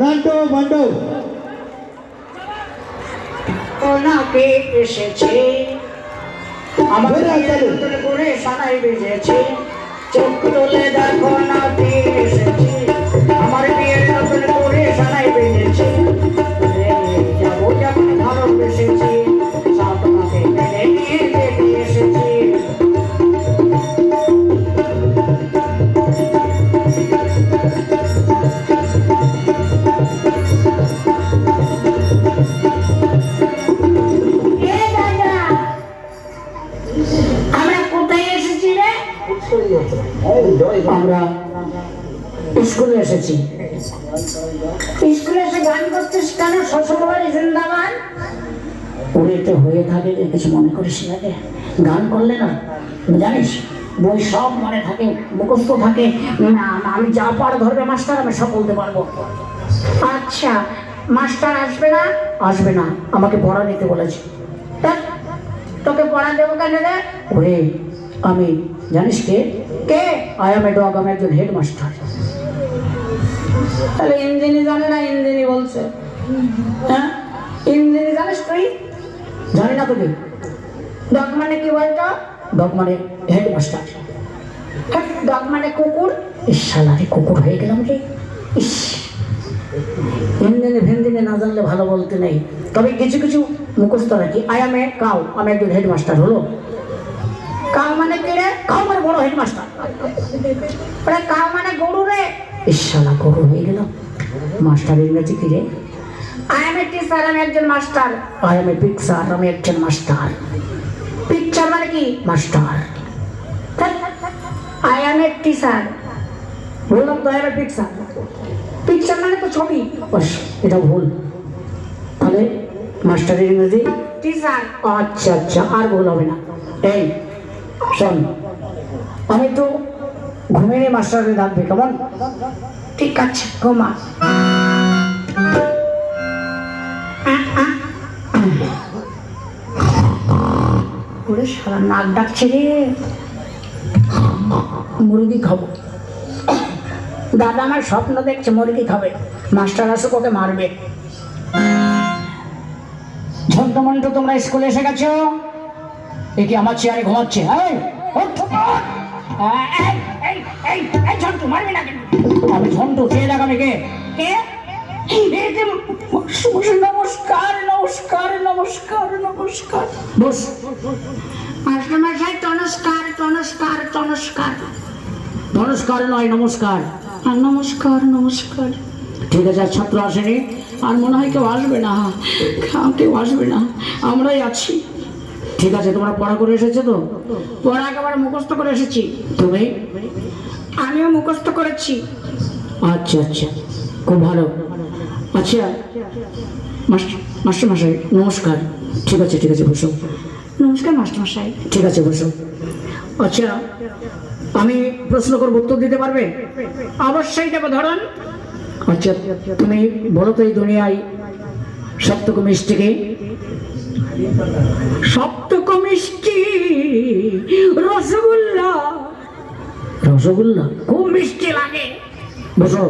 Nantu Mantoux ওনাকে এসেছে? আমাদের। নতুন করে সানাই বেজেছে। চোখ তুলে দেখো নাতি এসেছে। আমার বিয়ে নতুন করে সানাই বেজেছে। ওরে তো হয়ে থাকে যে কিছু মনে করিস রে গান করলে না জানিস বই সব মনে থাকে মুখস্থ থাকে না, আমি যা পার ধরবে মাস্টার আমি সব বলতে পারব। আচ্ছা মাস্টার আসবে না? আসবে না আমাকে পড়া নিতে বলেছে। তোকে পড়া দেবো কেন রে? ওরে আমি জানিস কে? কে? আই এম এ ডগ আমি একজন হেড মাস্টার তাহলে ইঞ্জিনি জানে না ইঞ্জিনি বলছে। হ্যাঁ? ইঞ্জিনি জানিস তুই? জানি না তোকে। ডগ মানে কি বলতো? ডগ মানে হেডমাস্টার। ডগ মানে কুকুর? ইস শালারে কুকুর হয়ে গেলাম রে ইস। হিন্দিনে ভিন্দিনে না জানলে ভালো বলতে নেই। তবে কিছু কিছু মুখস্থ রাখি। আই এম এ কাউ আমি একজন হেডমাস্টার হলো? কাউ মানে কি রে? কাউ মানে বড় হেডমাস্টার। ওরে কাউ মানে গরু রে। ইশালা গরু হয়ে গেল মাস্টার ইংরেজি কি রে। আই এম এ টিচার আমি একজন master I am a picture আমি একজন মাস্টার পিকচার মানে কি? Master I am a teacher বললাম তো I am a picture picture মানে তো ছবি। বাস এটা ভুল। তাহলে মাস্টারের ইংরেজি? টিচার আচ্ছা আচ্ছা আর ভুল হবে না। এই শোন আমি একটু ঘুমিয়ে নিয়ে মাস্টারকে ডাকবে কেমন? ঠিক আছে ঘুমা। ওরে সারা নাক ডাকছে রে। মুরগি খাব। দাদা আমার স্বপ্ন দেখছে মুরগি খাবে। মাস্টার আসুক ওকে মারবে। ঝন্টু মন্টু তোমরা স্কুলে এসে গেছো? এ আমার চেয়ারে ঘুমাচ্ছে? এই, ঝন্টু, মারবি না? আমি ঝন্টু কে দেখাবে কে? কে? নমস্কার নমস্কার নমস্কার নমস্কার। বস। মাস্টার মশাই নমস্কার নমস্কার নমস্কার নমস্কার নয় নমস্কার। আর নমস্কার নমস্কার। ঠিক আছে আর ছাত্র আসেনি? আর মনে হয় কেউ আসবে না। কেউ আসবে না। আমরাই আছি। ঠিক আছে তোমরা পড়া করে এসেছ তো? পড়া একেবারে মুখস্থ করে এসেছি। তুমি? আমিও মুখস্থ করেছি। আচ্ছা আচ্ছা। খুব ভালো। আচ্ছা মাস্টার মাস্টার নমস্কার। ঠিক আছে ঠিক আছে বসো। নমস্কার মাস্টারমশাই। ঠিক আছে বসো। আচ্ছা আমি প্রশ্ন করব উত্তর দিতে পারবে? অবশ্যই দেবো ধরুন। আচ্ছা তুমি বলো তো এই দুনিয়ায় সপ্তক মিষ্টিকে সপ্তক মিষ্টি রসগোল্লা। রসগোল্লা? খুব মিষ্টি লাগে। বসো।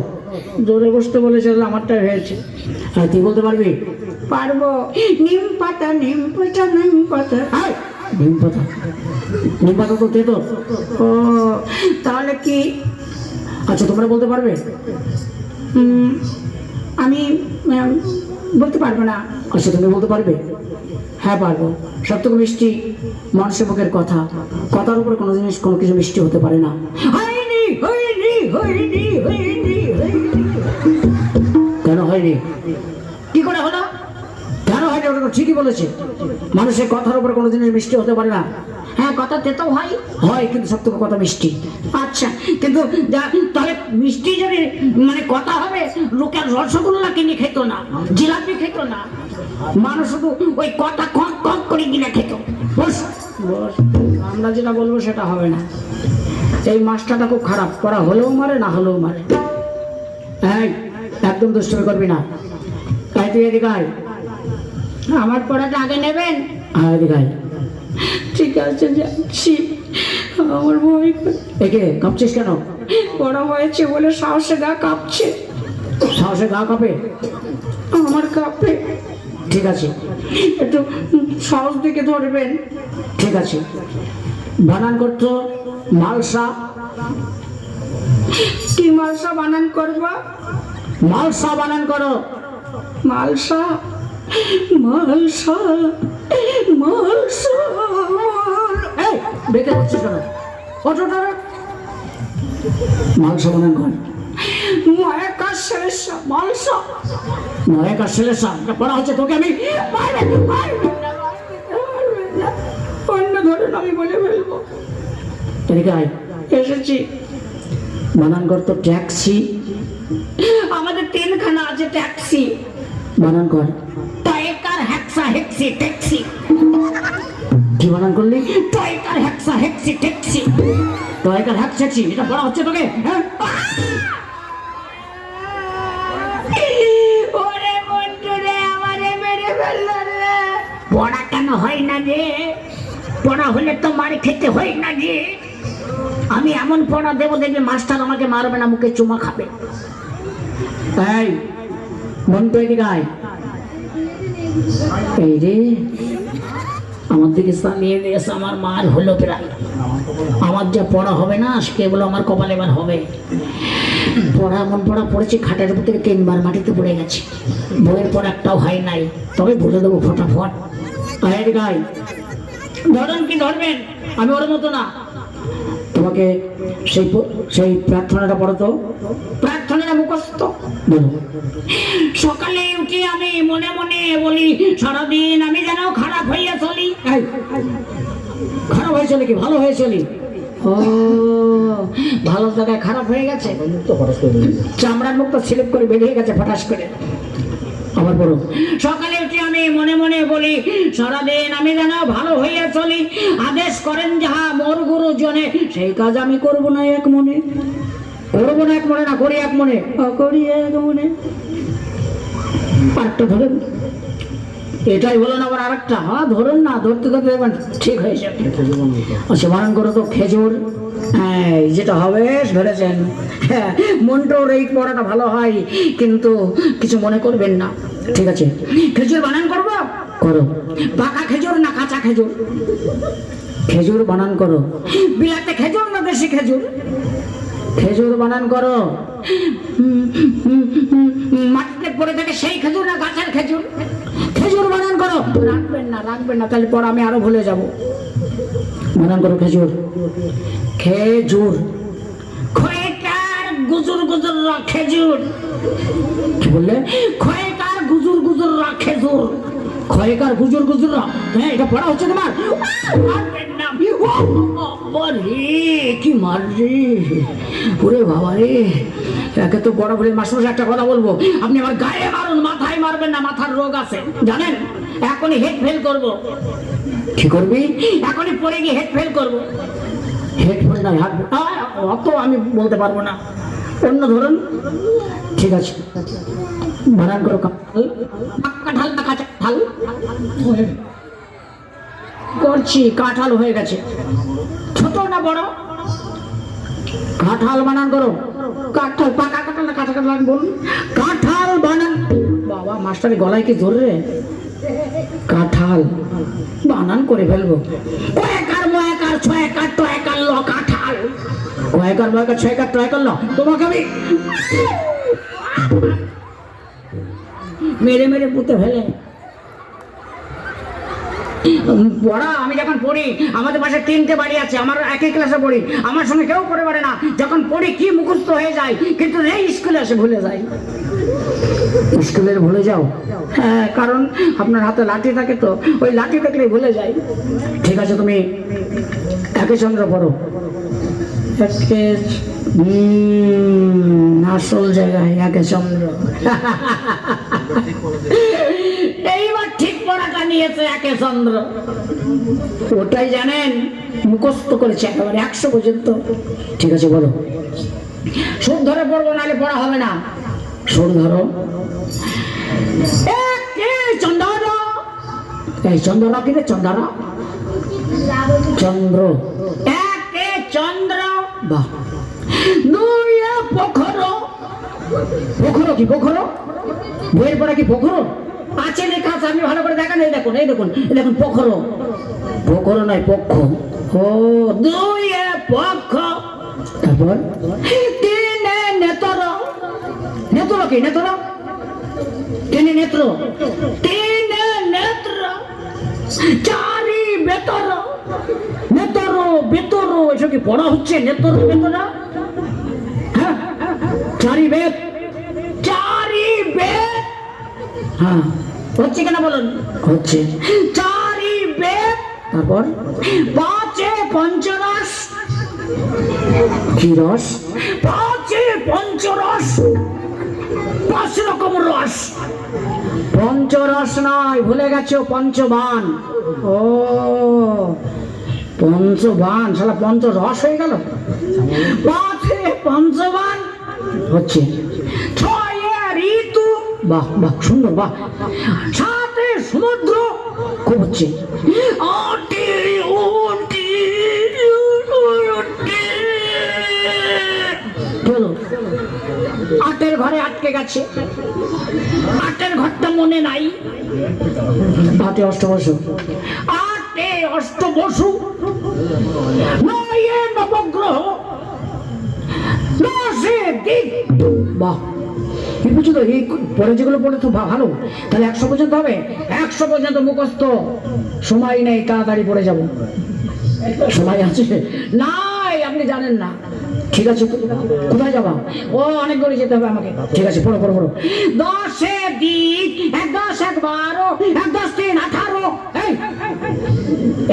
জোরে বসতে বলেছে আমারটা হয়েছে। আর তুই বলতে পারবি? পারব। নিম পাতা নিম পাতা নিম পাতা। আয়, নিম পাতা। নিম পাতা তো তেতো ও তাহলে কি? আচ্ছা তোমরা বলতে পারবে? আমি বলতে পারব না। আচ্ছা তুমি বলতে পারবে? হ্যাঁ পারব। সব মিষ্টি মানুষের মুখের কথা। কথার উপরে কোনো জিনিস কোনো কিছু মিষ্টি হতে পারে না। হয়নি হয়নি হয়নি হয়নি। হয়নি কেন হয়নি? কি করে হলো? কেন হয়নি? ওটা তো ঠিকই বলেছে। মানুষের কথার উপরে কোনো জিনিস মিষ্টি হতে পারে না। হ্যাঁ কথা তেতো হয়। হয় কিন্তু সব থেকে কথা মিষ্টি। আচ্ছা কিন্তু তাহলে মিষ্টি যদি মানে কথা হবে লোকের রসগোল্লা কিনে খেত না জিলাপি খেত না। মানুষ শুধু ওই কথা কক কক করে কিনে খেত। বস। বস আমরা যেটা বলব সেটা হবে না। এই মাছটাটা খুব খারাপ করা হলেও মারে না হলেও মারে। হ্যাঁ একদম দুষ্টমি করবি না। তাই তুই এদিকে আয়। আমার পড়াটা আগে নেবেন? হ্যাঁ এদিকে আয়। ঠিক আছে যাচ্ছি। আমার ভয় একে কাঁপছিস কেন? বড় হয়েছে বলে সাহসে গা কাঁপছে। সাহসে গা কাঁপে? আমার কাঁপে। ঠিক আছে। একটু সাহস দিকে ধরবেন। ঠিক আছে। বানান করতো মালসা। কি মালসা বানান করবা? মালসা বানান করো। মালসা মালসা মালসা। এই বেঁকে হচ্ছে কেন? অটোটা মালসা বানান কর। মালসা। পড়া হচ্ছে তোকে আমি। অন্য ধরুন আমি বলে ফেলব। আয় এসেছি। বানান করতো ট্যাক্সি। আমাদের তিনখানা আছে ট্যাক্সি। বানান কর টয়কার হেক্সা হেক্সি ট্যাক্সি। কি বানান করলি টয়কার হেক্সা হেক্সি ট্যাক্সি। টয়কার এটা পড়া হচ্ছে তোকে হ্যাঁ? ওরে বন্ধু রে আমারে মেরে ফেলল রে। পড়া কেন হয় না রে? পড়া হলে তো মার খেতে হয় না রে। আমি এমন পড়া দেবো, দেখবে মাস্টার আমাকে মারবে না, মুখে চুমা খাবে। তাই মন এদিকে আয়। এই রে, আমার দিকে সামিয়ে দিয়েছে আমার মার হলো প্রায়। আমার যা পড়া হবে না সে বলো আমার কপাল এবার হবে। পড়া, এমন পড়া পড়েছে, খাটের উপর থেকে তিনবার মাটিতে পড়ে গেছে। বইয়ের পর একটাও হয় নাই, তবে বুঝে দেবো ফটাফট। আয়ের গাই ধরেন কি ধরবেন? আমি ওর মতো না। তোমাকে সেই সেই প্রার্থনাটা পড়ো তো। প্রার্থনাটা মুখস্থ। বলো। সকালে উঠে আমি মনে মনে বলি সারাদিন আমি যেন খারাপ হইয়া চলি। খারাপ হয়ে চলি কি? ভালো হয়ে চলি? ও ভালো জায়গায় খারাপ হয়ে গেছে? চামড়ার মুখটা স্লিপ করে বেরিয়ে গেছে ফটাস করে। আবার বলো সকালে উঠে আমি মনে মনে বলি সারাদিন আমি যেন ভালো হইয়া চলি আদেশ করেন যাহা মোর গুরু জনে সেই কাজ আমি করব না এক মনে। করব না এক মনে না করি এক মনে। করি এক মনে। পাঠটা ধরেন। এটাই হলো না আবার আরেকটা হ্যাঁ ধরুন না ধরতে ধরতে দেখবেন ঠিক হয়ে যাবে। আচ্ছা বারণ করো তো। খেজুর হ্যাঁ যেটা হবে ধরেছেন হ্যাঁ মনটার এই পড়াটা ভালো হয় কিন্তু কিছু মনে করবেন না। ঠিক আছে? খেজুর বানান করব? করো। পাকা খেজুর না কাঁচা খেজুর? খেজুর বানান করো। বিলাতে খেজুর না দেশি খেজুর? খেজুর বানান করো। মাটিতে পড়ে থাকে সেই খেজুর না গাছের খেজুর? খেজুর বানান করো। রাখবেন না রাখবেন না, তাহলে পর আমি আরও ভুলে যাব। বানান করো খেজুর। খেজুর। খয়েকার গুজুর গুজুর খেজুর। কি বললে? খয়েকার গুজুর গুজুর খেজুর। খয়েকার গুজুর গুজুর হ্যাঁ এটা পড়া হচ্ছে তোমার? কি মার রে ওরে বাবা রে। একে তো বড় বড় মাস্টার একটা কথা বলব। আপনি আমার গায়ে মারুন মাথায় মারবেন না মাথার রোগ আছে। জানেন? এখনই হেড ফেল করব। কি করবি? এখনই পড়ে গিয়ে হেড ফেল করব। হেডফোন না হাত অত আমি বলতে পারব না। অন্য ধরুন। ঠিক আছে। বানান করো কাঁঠাল কাঁঠাল না কাঁচা ঢাল করছি, কাঁঠাল হয়ে গেছে। ছোট না বড়? কাঁঠাল বানান করো। কাঁঠাল পাকা কাঁঠাল না কাঁচা কাঁঠাল বলুন কাঁঠাল বানান। বাবা মাস্টারের গলায় কি জোর রে? কাঁঠাল বানান করে ফেলব। কয়েকার ময়কার ছয়কার টয়কার ল কাঁঠাল। কয়েকার ময়কার ছয়কার টয়কার ল। তোমাকে আমি মেরে মেরে পুঁতে ফেলে। পড়া আমি যখন পড়ি আমাদের পাশে তিনটে বাড়ি আছে আমার একই ক্লাসে পড়ি। আমার সঙ্গে কেউ পড়ে পারে না। যখন পড়ি কি মুখস্থ হয়ে যায় কিন্তু এই স্কুলে এসে ভুলে যায়। স্কুলের ভুলে যাও? হ্যাঁ কারণ আপনার হাতে লাঠি থাকে তো ওই লাঠি থাকলে ভুলে যায়। ঠিক আছে তুমি একে চন্দ্র পড়ো। আসল জায়গায় একে চন্দ্র। এইবার ঠিক পড়াটা নিয়েছে একে চন্দ্র। ওটাই জানেন, মুখস্থ করেছে একেবারে একশো পর্যন্ত। ঠিক আছে, বলো। সুর ধরে পড়ব, নাহলে পড়া হবে না। সুর ধরো। চন্দ্র? এই চন্দ্র কি রে? চন্দ্র চন্দ্র। একে বাহ। দুই পোখর। পোখরো কি পোখরো? বইয়ের পড়া কি পোখরো? আছে লেখা আছে, আপনি ভালো করে দেখেন, এই দেখুন এই দেখুন দেখুন, পোখরো। পোখরো নয়, পক্ষ। ও দুই পক্ষ। তারপর? তিন নেতর। নেতর কি, নেতর? তিন নেত্র? তিন নেত্র? চারি বেতর। এসব কি পড়া হচ্ছে? নেতর হ্যাঁ চারি বেদ চারি বেদ হ্যাঁ হচ্ছে কিনা বলুন? হচ্ছে। চারি বেদ তারপর? পাঁচে পঞ্চরস। কি রস? পাঁচে পঞ্চরস। পাঁচ রকম রস। পঞ্চরস নয় ভুলে গেছো পঞ্চবান। ও পঞ্চবান, শালা পঞ্চরস হয়ে গেল? পাঁচে পঞ্চবান হচ্ছে। ছয়ে ঋতু, বাহ বাহ, সুন্দর, বাহ। সাতে সমুদ্র, খুব হচ্ছে। আটের ঘরে আটকে গেছে। আটের ঘরটা মনে নাই। আটে অষ্টবসু। আটে অষ্টবসু। নয়ে নবগ্রহ দশে দিক বাহ কি বুঝছ তো এই পরে যেগুলো পড়ে তো ভালো। তাহলে একশো পর্যন্ত হবে? একশো পর্যন্ত মুখস্থ। সময় নেই, তাড়াতাড়ি পড়ে যাব। সময় আছে? নাই, আপনি জানেন না। ঠিক আছে? কোথায় যাবা? ও, অনেক দূরে যেতে হবে আমাকে। ঠিক আছে, পড়ো পড়ো পড়ো। দশে দিক, এক দশ, এক বারো, এক দশ তিন, আঠারো।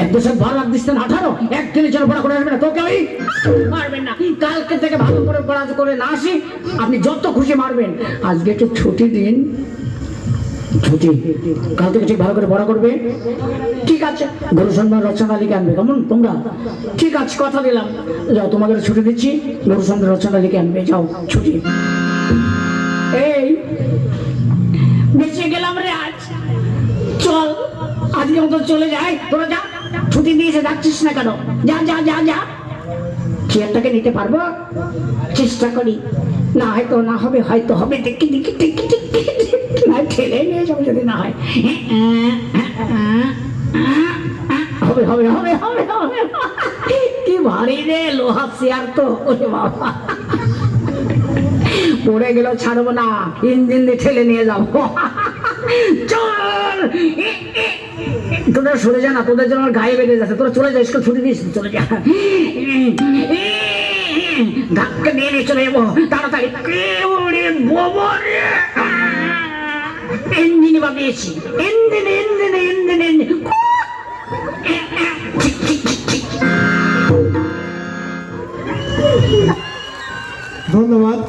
এক দশ, এক বারো, এক দশ তিন, আঠারো। এক দিনের জন্য পড়া করে আসবে না, তোকে ওই মারবেন না। কালকে থেকে ভালো করে পড়া করে না আসি, আপনি যত খুশি মারবেন। আজকে একটু ছুটি দিন ছুটি কাল থেকে ঠিক ভালো করে পড়া করবে? ঠিক আছে, গুরু রচনা লিখে আনবে। কেমন? তোমরা? ঠিক আছে, কথা দিলাম। যাও তোমাকে ছুটি দিচ্ছি। গুরু রচনা লিখে আনবে। যাও, ছুটি। এই, বেঁচে গেলাম রে আজ। চল, আজকে মতো চলে যাই তোরা যা। ছুটি দিয়েছে, যাচ্ছিস না কেন? যা যা যা যা। চেয়ারটাকে নিতে পারব? চেষ্টা করি। না হয়তো না হবে হয়তো হবে। দেখি দেখি দেখি দেখি। ঠেলে নিয়ে যাব যদি না হয় হবে হবে হবে হবে হবে। কি ভারী রে, লোহা চেয়ার তো, ওরে বাবা। পড়ে গেল ছাড়বো না, ইঞ্জিন দিয়ে ঠেলে নিয়ে যাব। চল! তোদের সরে যা না, তোদের জন্য আমার গায়ে বেঁধে যাচ্ছে। তোরা চলে যা, স্কুল ছুটি দিস চলে যা। ধাক্কা নিয়ে চলে যাব। তাড়াতাড়ি। ইঞ্জিন বাবিয়েছি ইঞ্জিন ইঞ্জিন ইঞ্জিন ইঞ্জিন ধন্যবাদ